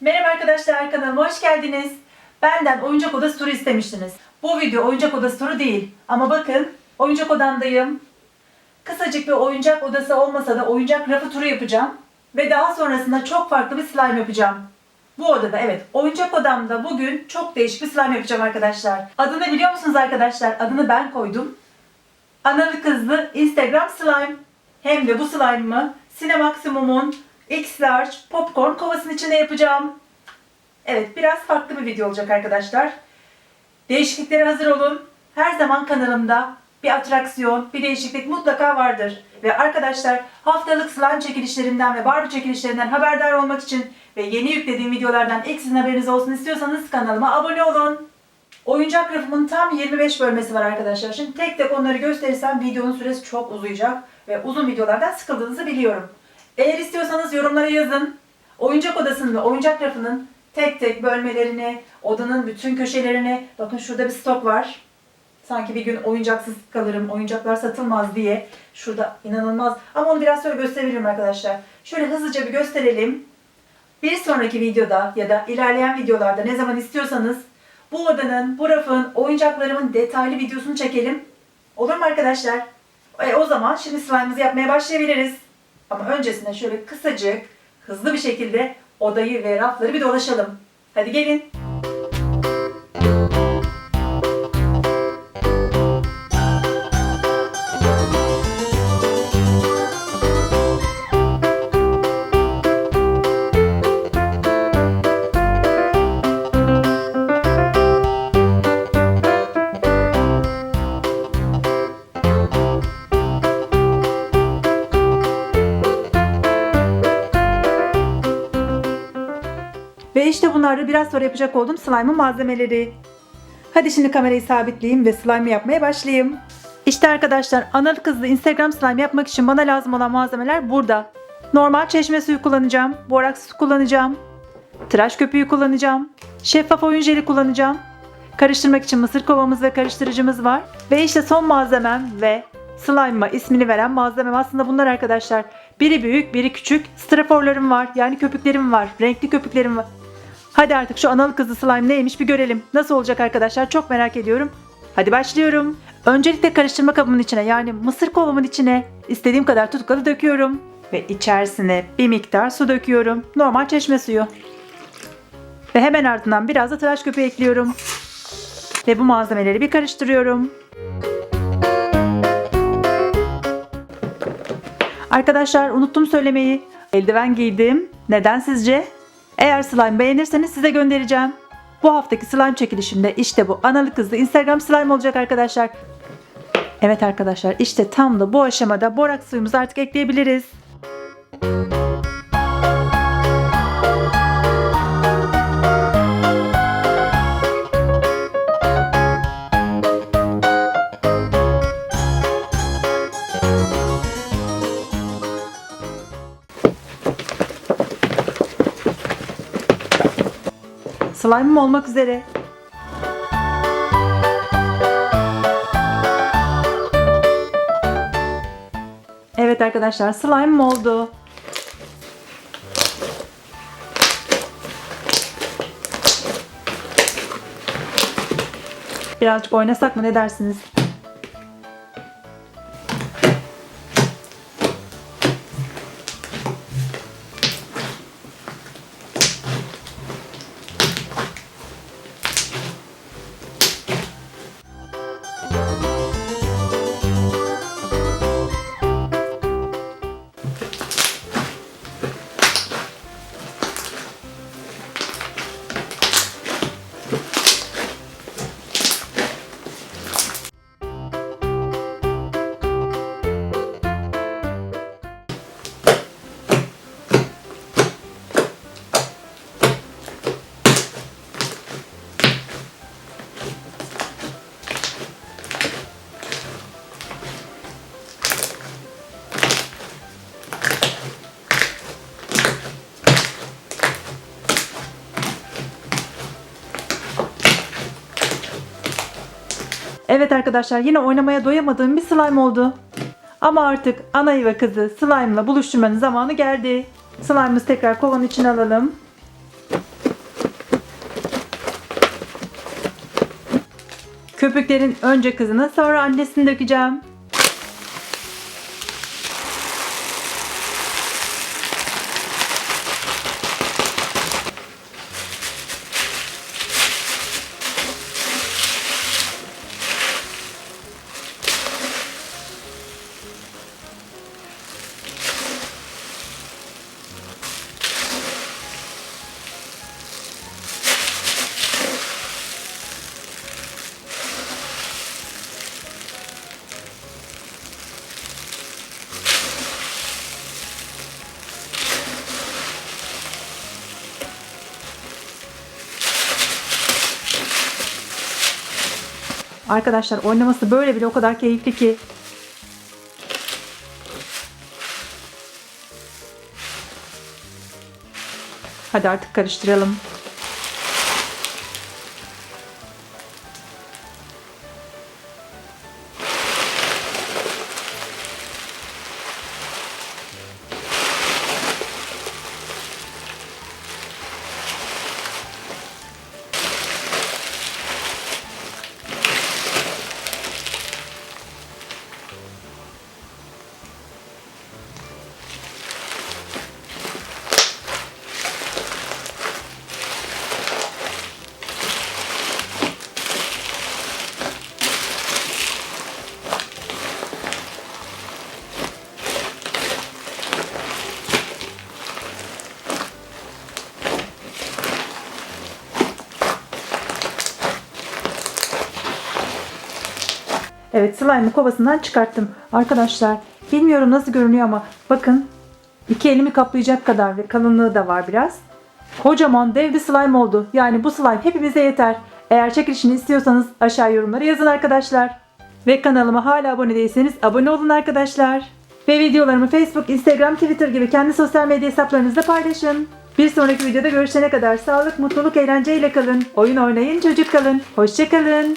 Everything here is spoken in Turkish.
Merhaba arkadaşlar kanalıma hoş geldiniz. Benden oyuncak odası turu istemiştiniz. Bu video oyuncak odası turu değil. Ama bakın oyuncak odamdayım. Kısacık bir oyuncak odası olmasa da oyuncak rafı turu yapacağım. Ve daha sonrasında çok farklı bir slime yapacağım. Bu odada evet oyuncak odamda bugün çok değişik bir slime yapacağım arkadaşlar. Adını biliyor musunuz arkadaşlar? Adını ben koydum. Analı kızlı Instagram slime. Hem de bu slime'ımı Cinemaksimum'un X Large popcorn kovasının içinde yapacağım. Evet biraz farklı bir video olacak arkadaşlar. Değişikliklere hazır olun. Her zaman kanalımda bir atraksiyon, bir değişiklik mutlaka vardır. Ve arkadaşlar haftalık slime çekilişlerimden ve Barbie çekilişlerinden haberdar olmak için ve yeni yüklediğim videolardan ilk sizin haberiniz olsun istiyorsanız kanalıma abone olun. Oyuncak rafımın tam 25 bölmesi var arkadaşlar. Şimdi tek tek onları gösterirsem videonun süresi çok uzayacak ve uzun videolardan sıkıldığınızı biliyorum. Eğer istiyorsanız yorumlara yazın. Oyuncak odasının ve oyuncak rafının tek tek bölmelerini, odanın bütün köşelerini, bakın şurada bir stok var. Sanki bir gün oyuncaksız kalırım, oyuncaklar satılmaz diye. Şurada inanılmaz. Ama onu biraz sonra gösterebilirim arkadaşlar. Şöyle hızlıca bir gösterelim. Bir sonraki videoda ya da ilerleyen videolarda ne zaman istiyorsanız bu odanın, bu rafın, oyuncaklarımın detaylı videosunu çekelim. Olur mu arkadaşlar? E, o zaman şimdi slime'ımızı yapmaya başlayabiliriz. Ama öncesinde şöyle kısacık, hızlı bir şekilde odayı ve rafları bir dolaşalım. Hadi gelin. Ve işte bunlar da biraz sonra yapacak olduğum slime'ın malzemeleri. Hadi şimdi kamerayı sabitleyeyim ve slime yapmaya başlayayım. İşte arkadaşlar analı kızlı Instagram slime yapmak için bana lazım olan malzemeler burada. Normal çeşme suyu kullanacağım, boraks su kullanacağım, tıraş köpüğü kullanacağım, şeffaf oyun jeli kullanacağım. Karıştırmak için mısır kovamız ve karıştırıcımız var. Ve işte son malzemem ve slime'ıma ismini veren malzemem aslında bunlar arkadaşlar. Biri büyük, biri küçük. Straforlarım var. Yani köpüklerim var. Renkli köpüklerim var. Hadi artık şu analı kızlı slime neymiş bir görelim. Nasıl olacak arkadaşlar çok merak ediyorum. Hadi başlıyorum. Öncelikle karıştırma kabımın içine yani mısır kovamın içine istediğim kadar tutkalı döküyorum. Ve içerisine bir miktar su döküyorum. Normal çeşme suyu. Ve hemen ardından biraz da tıraş köpüğü ekliyorum. Ve bu malzemeleri bir karıştırıyorum. Arkadaşlar unuttum söylemeyi. Eldiven giydim. Neden sizce? Eğer slime beğenirseniz size göndereceğim. Bu haftaki slime çekilişimde işte bu analı kızlı Instagram slime olacak arkadaşlar. Evet arkadaşlar işte tam da bu aşamada borak suyumuzu artık ekleyebiliriz. Slime'ım olmak üzere. Evet arkadaşlar slime'ım oldu. Birazcık oynasak mı ne dersiniz? Evet arkadaşlar yine oynamaya doyamadığım bir slime oldu. Ama artık anayı ve kızı slime'la buluşturmanın zamanı geldi. Slime'ımızı tekrar kovanın içine alalım. Köpüklerin önce kızını sonra annesini dökeceğim. Arkadaşlar oynaması böyle bile o kadar keyifli ki. Hadi artık karıştıralım. Evet slime'ı kovasından çıkarttım. Arkadaşlar bilmiyorum nasıl görünüyor ama bakın iki elimi kaplayacak kadar ve kalınlığı da var biraz. Kocaman dev bir slime oldu. Yani bu slime hepimize yeter. Eğer çekilişini istiyorsanız aşağı yorumlara yazın arkadaşlar. Ve kanalıma hala abone değilseniz abone olun arkadaşlar. Ve videolarımı Facebook, Instagram, Twitter gibi kendi sosyal medya hesaplarınızda paylaşın. Bir sonraki videoda görüşene kadar sağlık, mutluluk, eğlenceyle kalın. Oyun oynayın, çocuk kalın. Hoşçakalın.